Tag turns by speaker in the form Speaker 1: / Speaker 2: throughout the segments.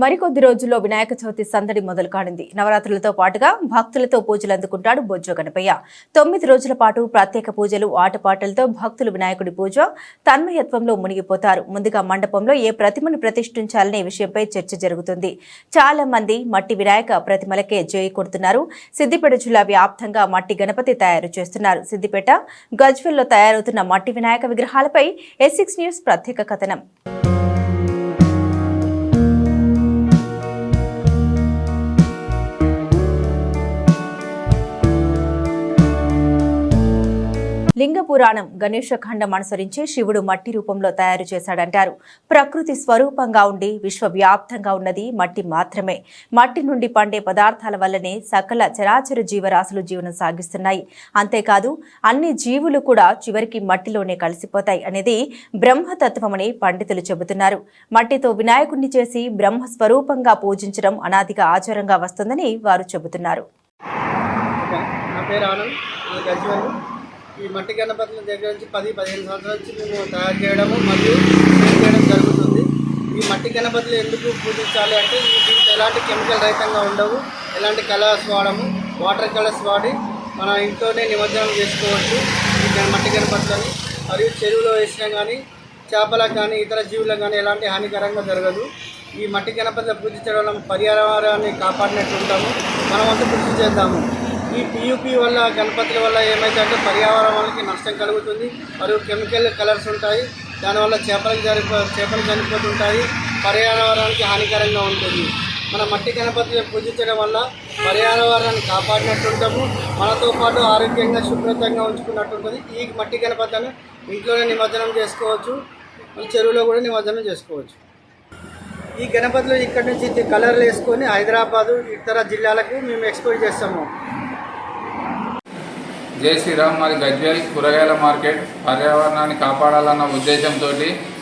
Speaker 1: మరికొద్ది రోజుల్లో వినాయక చవితి సందడి మొదలు కానుంది నవరాత్రులతో పాటుగా భక్తులతో పూజలు అందుకుంటాడు బొజ్జో గణపయ్య. తొమ్మిది రోజుల పాటు ప్రత్యేక పూజలు ఆటపాటలతో భక్తులు వినాయకుడి పూజ తన్మయత్వంలో మునిగిపోతారు. ముందుగా మండపంలో ఏ ప్రతిమను ప్రతిష్ఠించాలనే విషయంపై చర్చ జరుగుతుంది. చాలా మంది మట్టి వినాయక ప్రతిమలకే జేయి కొడుతున్నారు. సిద్దిపేట జిల్లా వ్యాప్తంగా మట్టి గణపతి తయారు చేస్తున్నారు. సిద్దిపేట గజ్వెల్లో తయారవుతున్న మట్టి వినాయక విగ్రహాలపై ఎస్ సిక్స్ న్యూస్ ప్రత్యేక కథనం. పురాణం గణేషఖండం అనుసరించి శివుడు మట్టి రూపంలో తయారు చేశాడంటారు. ప్రకృతి స్వరూపంగా ఉండి విశ్వవ్యాప్తంగా ఉన్నది మట్టి మాత్రమే. మట్టి నుండి పండే పదార్థాల వల్లనే సకల చరాచర జీవరాశులు జీవనం సాగిస్తున్నాయి. అంతేకాదు అన్ని జీవులు కూడా చివరికి మట్టిలోనే కలిసిపోతాయి అనేది బ్రహ్మతత్వమని పండితులు చెబుతున్నారు. మట్టితో వినాయకుడిని చేసి బ్రహ్మ స్వరూపంగా పూజించడం అనాదిగా ఆచారంగా వస్తుందని వారు చెబుతున్నారు.
Speaker 2: నా పేరు ఆనంద్ గజ్వల్ ఈ మట్టి గణపతుల దగ్గర నుంచి పది పదిహేను సంవత్సరాల నుంచి మేము తయారు చేయడము మరియు చేయడం జరుగుతుంది. ఈ మట్టి గణపతులు ఎందుకు పూజించాలి అంటే దీంట్లో ఎలాంటి కెమికల్ రహితంగా ఉండవు ఎలాంటి కలర్స్ వాడము వాటర్ కలర్స్ వాడి మన ఇంట్లోనే నిమజ్జనం చేసుకోవచ్చు ఈ మట్టి గణపతులని. మరియు చెరువులో వేసినా కానీ చేపలకు కానీ ఇతర జీవులకు కానీ ఎలాంటి హానికరంగా జరగదు. ఈ మట్టి గణపతిని పూజించడం వల్ల పర్యావరణాన్ని కాపాడినట్టు ఉంటాము. మనం అంతా కృషి చేద్దాము. ఈ పియూపీ వల్ల గణపతుల వల్ల ఏమైతే అంటే పర్యావరణానికి నష్టం కలుగుతుంది. మరియు కెమికల్ కలర్స్ ఉంటాయి. దానివల్ల చేపలకు జరిపో చేపలు చనిపోతుంటాయి. పర్యావరణానికి హానికరంగా ఉంటుంది. మన మట్టి గణపతిని పూజించడం వల్ల పర్యావరణాన్ని కాపాడినట్టు ఉంటాము మనతో పాటు ఆరోగ్యంగా శుభ్రతంగా ఉంచుకున్నట్టు ఉంటుంది ఈ మట్టి గణపతిని ఇంట్లోనే నిమజ్జనం చేసుకోవచ్చు. చెరువులో కూడా నిమజ్జనం చేసుకోవచ్చు. ఈ గణపతులు ఇక్కడి నుంచి కలర్లు వేసుకొని హైదరాబాదు ఇతర జిల్లాలకు మేము ఎక్స్పోర్ట్ చేస్తాము.
Speaker 3: జై శ్రీరామ్. మాది గజ్వేల్ కూరగాయల మార్కెట్. పర్యావరణాన్ని కాపాడాలన్న ఉద్దేశంతో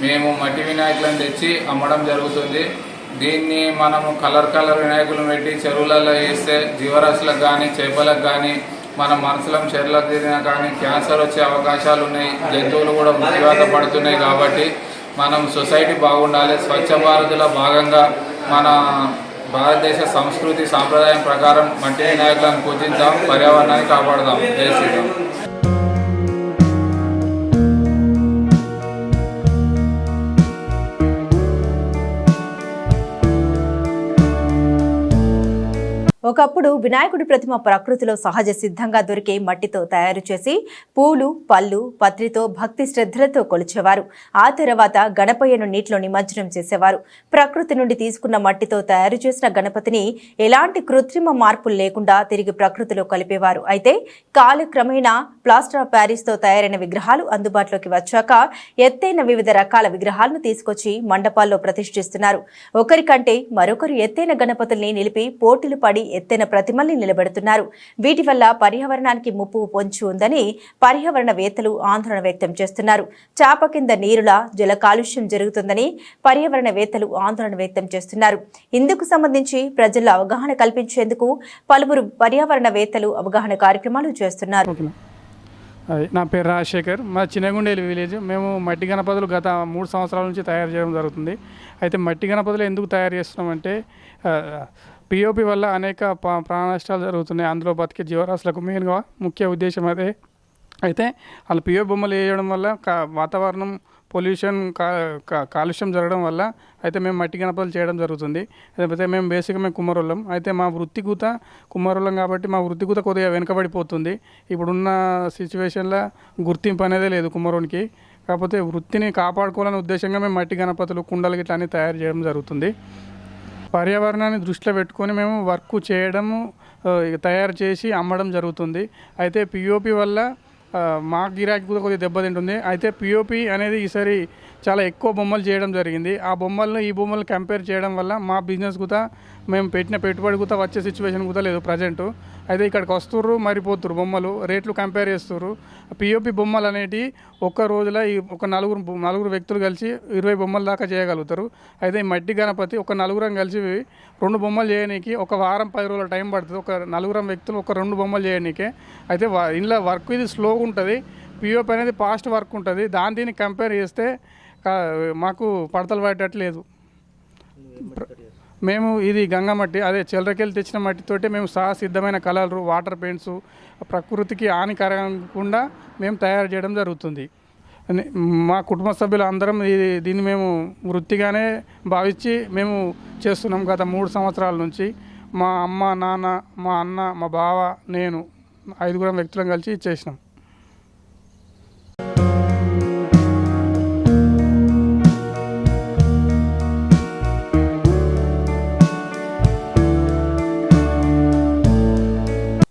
Speaker 3: మేము మట్టి వినాయకులను తెచ్చి అమ్మడం జరుగుతుంది. దీన్ని మనము కలర్ కలర్ వినాయకులను పెట్టి చెరువులలో వేస్తే జీవరాశులకు కానీ చేపలకు కానీ మన మనసులం చెరువులకు తిరిగినా కానీ క్యాన్సర్ వచ్చే అవకాశాలు ఉన్నాయి. జంతువులు కూడా మృత్యువాత పడుతున్నాయి కాబట్టి మనం సొసైటీ బాగుండాలి. స్వచ్ఛ భారత్లో భాగంగా మన భారతదేశ సంస్కృతి సాంప్రదాయం ప్రకారం మట్టి వినాయకులను పూజిద్దాం పర్యావరణాన్ని కాపాడదాం. జై శ్రీరామ్.
Speaker 1: ఒకప్పుడు వినాయకుడి ప్రతిమ ప్రకృతిలో సహజ సిద్ధంగా దొరికే మట్టితో తయారు చేసి పూలు పళ్ళు పత్రితో భక్తి శ్రద్ధలతో కొలిచేవారు. ఆ తర్వాత గణపయ్యను నీటిలో నిమజ్జనం చేసేవారు. ప్రకృతి నుండి తీసుకున్న మట్టితో తయారు చేసిన గణపతిని ఎలాంటి కృత్రిమ మార్పులు లేకుండా తిరిగి ప్రకృతిలో కలిపేవారు. అయితే కాలక్రమేణా ప్లాస్టర్ ఆఫ్ ప్యారిస్తో తయారైన విగ్రహాలు అందుబాటులోకి వచ్చాక ఎత్తైన వివిధ రకాల విగ్రహాలను తీసుకొచ్చి మండపాల్లో ప్రతిష్ఠిస్తున్నారు. ఒకరికంటే మరొకరు ఎత్తైన గణపతుల్ని నిలిపి పోటీలు పడి ఎత్తైన ప్రతిమల్ని నిలబెడుతున్నారు. వీటి వల్ల పర్యావరణానికి ముప్పు పొంచి ఉందని పర్యావరణవేత్తలు ఆందోళన వ్యక్తం చేస్తున్నారు. చాప కింద నీరులా జల కాలుష్యం జరుగుతుందని పర్యావరణవేత్తలు ఆందోళన వ్యక్తం చేస్తున్నారు. ఇందుకు సంబంధించి ప్రజల్లో అవగాహన కల్పించేందుకు పలువురు పర్యావరణవేత్తలు అవగాహన కార్యక్రమాలు చేస్తున్నారు.
Speaker 4: నా పేరు రాజశేఖర్. మా చిన్నగుండేలు విలేజ్ మేము మట్టి గణపతులు గత మూడు సంవత్సరాల నుంచి తయారు చేయడం జరుగుతుంది. అయితే మట్టి గణపతులు ఎందుకు తయారు చేస్తున్నామంటే పిఓపి వల్ల అనేక పా- ప్రాణ నష్టాలు జరుగుతున్నాయి. అందులో బతికే జీవరాశులకు మెయిన్గా ముఖ్య ఉద్దేశం అదే. అయితే వాళ్ళు పిఓ బొమ్మలు వేయడం వల్ల కా- వాతావరణం పొల్యూషన్ కా కాలుష్యం జరగడం వల్ల అయితే మేము మట్టి గణపతులు చేయడం జరుగుతుంది. అయితే మేము బేసిక్గా మేము కుమ్మరోళ్ళం. అయితే మా వృత్తి కూత కుమ్మరోళ్ళం కాబట్టి మా వృత్తి కూత కొద్దిగా వెనుకబడిపోతుంది. ఇప్పుడున్న సిచ్యువేషన్లో గుర్తింపు అనేదే లేదు కుమ్మరోనికి. కాకపోతే వృత్తిని కాపాడుకోవాలనే ఉద్దేశంగా మేము మట్టి గణపతులు కుండలు గిట్లా అన్ని తయారు చేయడం జరుగుతుంది. పర్యావరణాన్ని దృష్టిలో పెట్టుకొని మేము వర్క్ చేయడము తయారు చేసి అమ్మడం జరుగుతుంది. అయితే పిఓపి వల్ల మా గిరాకీ కూడా కొద్దిగా దెబ్బతింటుంది. అయితే పిఓపి అనేది ఈసారి చాలా ఎక్కువ బొమ్మలు చేయడం జరిగింది. ఆ బొమ్మలను ఈ బొమ్మలు కంపేర్ చేయడం వల్ల మా బిజినెస్ కూడా మేము పెట్టిన పెట్టుబడి కూడా వచ్చే సిచ్యువేషన్ కూడా లేదు ప్రజెంట్ అయితే ఇక్కడికి వస్తుర్రు మరిపోతురు బొమ్మలు రేట్లు కంపేర్ చేస్తుర్రు. పిఓపి బొమ్మలు అనేటివి ఒక్క రోజులో ఈ ఒక నలుగురు నలుగురు వ్యక్తులు కలిసి ఇరవై బొమ్మల దాకా చేయగలుగుతారు. అయితే ఈ మట్టి గణపతి ఒక నలుగురం కలిసి రెండు బొమ్మలు చేయనీకి ఒక వారం పది రోజుల టైం పడుతుంది. ఒక నలుగురం వ్యక్తులు ఒక రెండు బొమ్మలు చేయడానికే అయితే వా- ఇందులో వర్క్ ఇది స్లోగా ఉంటుంది. పిఓపి అనేది ఫాస్ట్ వర్క్ ఉంటుంది. దాని దీన్ని కంపేర్ చేస్తే మాకు పడతలు పడేటట్టు లేదు మేము ఇది గంగా మట్టి అదే చిల్లరకెళ్ళి తెచ్చిన మట్టితోటే మేము సహసిద్ధమైన కలర్లు వాటర్ పెయింట్స్ ప్రకృతికి హానికరకుండా మేము తయారు చేయడం జరుగుతుంది. మా కుటుంబ సభ్యులు అందరం ఇది దీన్ని మేము వృత్తిగానే భావించి మేము చేస్తున్నాం. గత మూడు సంవత్సరాల నుంచి మా అమ్మ నాన్న మా అన్న మా బావ నేను ఐదుగురం వ్యక్తులం కలిసి చేసినాం.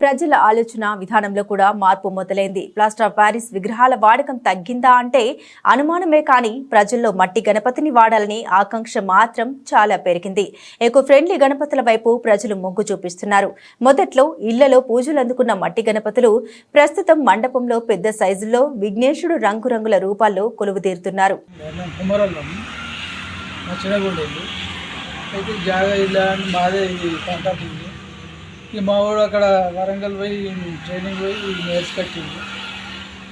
Speaker 1: ప్రజల ఆలోచన విధానంలో కూడా మార్పు మొదలైంది. ప్లాస్టర్ ఆఫ్ ప్యారిస్ విగ్రహాల వాడకం తగ్గిందా అంటే అనుమానమే కానీ ప్రజల్లో మట్టి గణపతిని వాడాలని ఆకాంక్ష మాత్రం చాలా పెరిగింది. ఎకో ఫ్రెండ్లీ గణపతుల వైపు ప్రజలు మొగ్గు చూపిస్తున్నారు. మొదట్లో ఇళ్ళలో పూజలు అందుకున్న మట్టి గణపతులు ప్రస్తుతం మండపంలో పెద్ద సైజుల్లో విఘ్నేశుడు రంగురంగుల రూపాల్లో కొలువుదీరుతున్నారు.
Speaker 5: అయితే జాగా ఇలా అని మాదే ఇది కాంటాక్ట్ ఉంది ఇక మా వాడు అక్కడ వరంగల్ పోయి ట్రైనింగ్ పోయి నేర్చి కట్టింది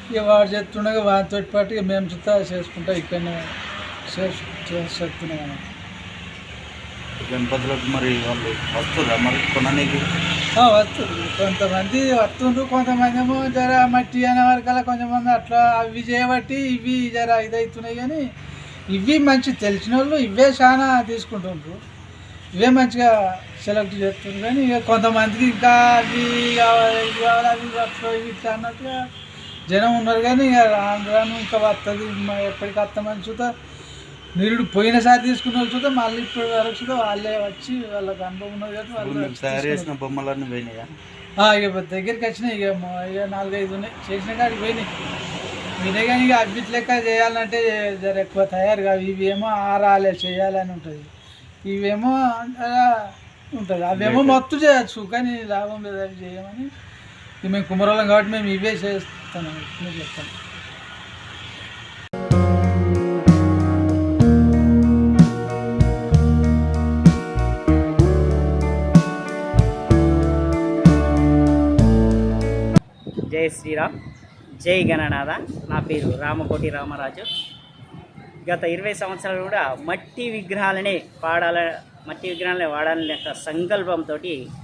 Speaker 5: ఇక వాడు చెప్తుండగా వాటితో పాటు ఇక మేము చుట్టా చేసుకుంటా ఇక్కడనే చేసి చేస్తున్నాం.
Speaker 6: గణపతులకు మరి వాళ్ళు వస్తుందా మరి కొననీకి?
Speaker 5: ఆ, వస్తుంది. కొంతమంది వస్తుండ్రు కొంతమంది ఏమో జర మట్టి అనే వరకల్లా కొంతమంది అట్లా అవి చేయబట్టి ఇవి జర ఇదవుతున్నాయి కానీ ఇవి మంచి తెలిసిన వాళ్ళు ఇవే చాలా తీసుకుంటుండ్రు. ఇవే మంచిగా సెలెక్ట్ చేస్తున్నారు కానీ ఇక కొంతమందికి ఇంకా అవి కావాలి ఇవి కావాలి అవి ఇట్లా అన్నట్టుగా జనం ఉన్నారు. కానీ ఇక రాను రాను ఇంకా వస్తుంది ఎప్పటికి వస్తామని చూద్దా నిరుడు పోయినసారి తీసుకున్న చూద్దా మళ్ళీ ఇప్పుడు వరకు చూద్దా వాళ్ళే వచ్చి వాళ్ళకి అనుభవం ఉన్నది కాబట్టి
Speaker 6: బొమ్మలన్నీ పోయినాయా?
Speaker 5: ఇక దగ్గరికి వచ్చినాయి. ఇక ఇక నాలుగైదు ఉన్నాయి. చేసిన కాడికి పోయినాయి. మీరే కానీ ఇక అడ్మిట్ లెక్క చేయాలంటే జర ఎక్కువ తయారు కావు. ఇవి ఏమో ఆరాలే చేయాలని ఉంటుంది. ఇవేమో అలా ఉంటుంది అవేమో మొత్తం చేయొచ్చు కానీ లాభం లేదు అవి చేయమని ఇక మేము కుమరోళం కాబట్టి మేము ఇవే చేస్తాను మీరు చెప్తాను
Speaker 7: జై శ్రీరామ్ జై గణనాథ నా పేరు రామకోటి రామరాజు గత ఇరవై సంవత్సరాలు కూడా మట్టి విగ్రహాలనే పాడాల మట్టి విగ్రహాలనే వాడాలనే యొక్క సంకల్పంతో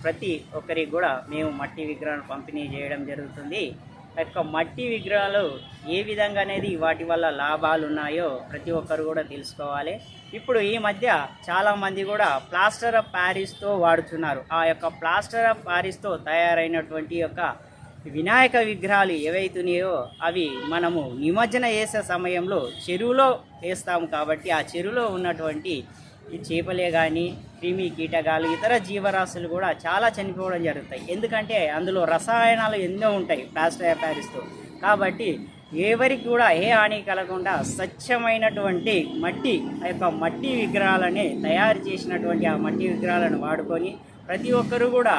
Speaker 7: ప్రతి ఒక్కరికి కూడా మేము మట్టి విగ్రహాలను పంపిణీ చేయడం జరుగుతుంది. ఆ యొక్క మట్టి విగ్రహాలు ఏ విధంగా అనేది వాటి వల్ల లాభాలు ఉన్నాయో ప్రతి ఒక్కరు కూడా తెలుసుకోవాలి. ఇప్పుడు ఈ మధ్య చాలామంది కూడా ప్లాస్టర్ ఆఫ్ ప్యారిస్తో వాడుతున్నారు. ఆ యొక్క ప్లాస్టర్ ఆఫ్ ప్యారిస్తో తయారైనటువంటి యొక్క వినాయక విగ్రహాలు ఏవైతున్నాయో అవి మనము నిమజ్జన చేసే సమయంలో చెరువులో వేస్తాము కాబట్టి ఆ చెరువులో ఉన్నటువంటి ఈ చేపలే కానీ క్రిమి కీటకాలు ఇతర జీవరాశులు కూడా చాలా చనిపోవడం జరుగుతాయి. ఎందుకంటే అందులో రసాయనాలు ఎన్నో ఉంటాయి ప్లాస్టర్ వ్యాపారిస్తూ కాబట్టి ఎవరికి కూడా ఏ హాని కలగకుండా స్వచ్ఛమైనటువంటి మట్టి ఆ యొక్క మట్టి విగ్రహాలని తయారు చేసినటువంటి ఆ మట్టి విగ్రహాలను వాడుకొని ప్రతి ఒక్కరూ కూడా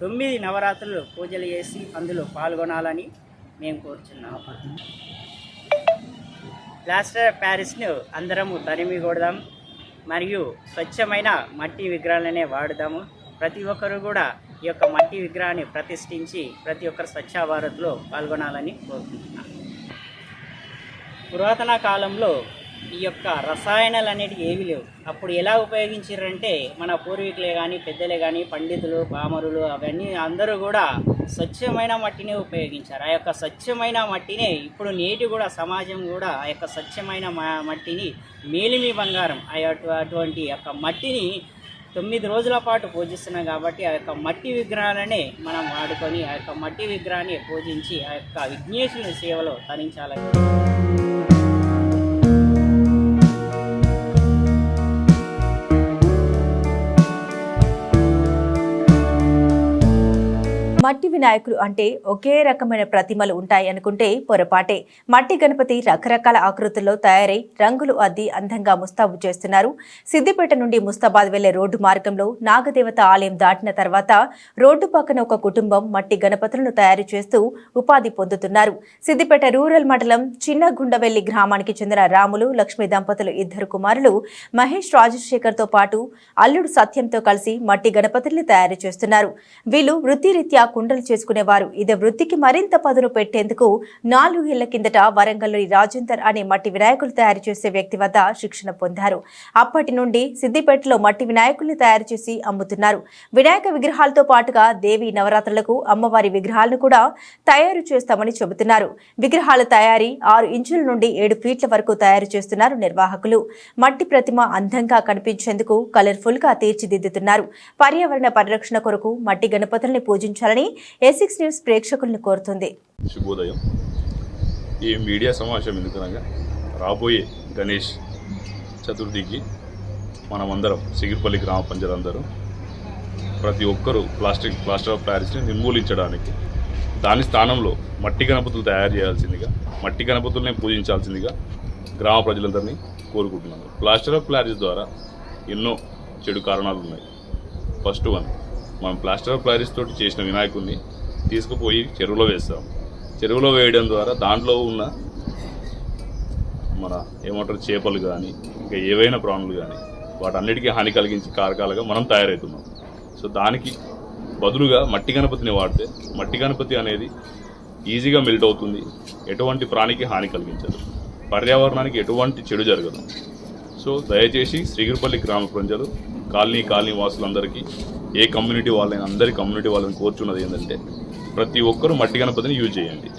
Speaker 7: తొమ్మిది నవరాత్రులు పూజలు చేసి అందులో పాల్గొనాలని మేము కోరుచున్నాము. ప్లాస్టర్ ప్యారిస్ను అందరము తరిమి కొడదాం మరియు స్వచ్ఛమైన మట్టి విగ్రహాలనే వాడుదాము. ప్రతి ఒక్కరు కూడా ఈ యొక్క మట్టి విగ్రహాన్ని ప్రతిష్ఠించి ప్రతి ఒక్కరు స్వచ్ఛ భారత్లో పాల్గొనాలని కోరుకుంటున్నాను పురాతన కాలంలో ఈ యొక్క రసాయనాలు అనేటివి ఏవి లేవు. అప్పుడు ఎలా ఉపయోగించారంటే మన పూర్వీకులే కానీ పెద్దలే కానీ పండితులు పామరులు అవన్నీ అందరూ కూడా స్వచ్ఛమైన మట్టిని ఉపయోగించారు. ఆ యొక్క స్వచ్ఛమైన మట్టినే ఇప్పుడు నేటి కూడా సమాజం కూడా ఆ యొక్క స్వచ్ఛమైన మట్టిని మేలిమి బంగారం ఆ అటువంటి యొక్క మట్టిని తొమ్మిది రోజుల పాటు పూజిస్తున్నాం కాబట్టి ఆ యొక్క మట్టి విగ్రహాలనే మనం వాడుకొని ఆ యొక్క మట్టి విగ్రహాన్ని పూజించి ఆ యొక్క విఘ్నేశుని సేవలో తరించాలని
Speaker 1: మట్టి వినాయకులు అంటే ఒకే రకమైన ప్రతిమలు ఉంటాయి అనుకుంటే పొరపాటే. మట్టి గణపతి రకరకాల ఆకృతుల్లో తయారై రంగులు అద్ది అందంగా ముస్తాబు చేస్తున్నారు. సిద్దిపేట నుండి ముస్తాబాద్ వెళ్ళే రోడ్డు మార్గంలో నాగదేవత ఆలయం దాటిన తర్వాత రోడ్డు పక్కన ఒక కుటుంబం మట్టి గణపతులను తయారు చేస్తూ ఉపాధి పొందుతున్నారు. సిద్దిపేట రూరల్ మండలం చిన్న గుండవెల్లి గ్రామానికి చెందిన రాములు లక్ష్మి దంపతులు ఇద్దరు కుమారులు మహేష్ రాజశేఖర్తో పాటు అల్లుడు సత్యంతో కలిసి మట్టి గణపతుల్ని తయారు చేస్తున్నారు. వీళ్ళు వృత్తిరీత్యా కుండలు చేసుకునేవారు. ఇదే వృత్తికి మరింత పదును పెట్టేందుకు నాలుగు ఏళ్ళ కిందట వరంగల్లోని రాజేందర్ అనే మట్టి వినాయకులు తయారు చేసే వ్యక్తి వద్ద శిక్షణ పొందారు. అప్పటి నుండి సిద్దిపేటలో మట్టి వినాయకుల్ని తయారు చేసి అమ్ముతున్నారు. వినాయక విగ్రహాలతో పాటుగా దేవి నవరాత్రులకు అమ్మవారి విగ్రహాలను కూడా తయారు చేస్తామని చెబుతున్నారు. విగ్రహాల తయారీ ఆరు ఇంచుల నుండి ఏడు ఫీట్ల వరకు తయారు చేస్తున్నారు నిర్వాహకులు. మట్టి ప్రతిమ అందంగా కనిపించేందుకు కలర్ఫుల్గా తీర్చిదిద్దుతున్నారు. పర్యావరణ పరిరక్షణ కొరకు మట్టి గణపతుల్ని పూజించాలని ఎసిక్స్ న్యూస్ ప్రేక్షకుల్ని కోరుతుంది.
Speaker 8: శుభోదయం. ఈ మీడియా సమావేశం ఎందుకనగా రాబోయే గణేష్ చతుర్థికి మనమందరం సిగిరిపల్లి గ్రామ పంచాయతీలందరూ ప్రతి ఒక్కరూ ప్లాస్టిక్ ప్లాస్టర్ ఆఫ్ ప్యారిస్ని నిర్మూలించడానికి దాని స్థానంలో మట్టి గణపతులు తయారు చేయాల్సిందిగా మట్టి గణపతుల్ని పూజించాల్సిందిగా గ్రామ ప్రజలందరినీ కోరుకుంటున్నాను. ప్లాస్టర్ ఆఫ్ ప్యారిస్ ద్వారా ఎన్నో చెడు కారణాలు ఉన్నాయి ఫస్ట్ వన్ మనం ప్లాస్టర్ ఆఫ్ ప్యారిస్ తోటి చేసిన వినాయకుడిని తీసుకుపోయి చెరువులో వేస్తాం. చెరువులో వేయడం ద్వారా దాంట్లో ఉన్న మన ఏమంటారు చేపలు కానీ ఇంకా ఏవైనా ప్రాణులు కానీ వాటన్నిటికీ హాని కలిగించే కారకాలుగా మనం తయారవుతున్నాం సో దానికి బదులుగా మట్టి గణపతిని వాడితే మట్టి గణపతి అనేది ఈజీగా మెల్ట్ అవుతుంది. ఎటువంటి ప్రాణికి హాని కలిగించదు. పర్యావరణానికి ఎటువంటి చెడు జరగదు. సో దయచేసి శ్రీగిరిపల్లి గ్రామ ప్రజలు కాలనీ కాలనీ వాసులందరికీ ఏ కమ్యూనిటీ వాళ్ళైనా అందరి కమ్యూనిటీ వాళ్ళని కోరుచున్నది ఏంటంటే ప్రతి ఒక్కరూ మట్టి గణపతిని యూజ్ చేయండి.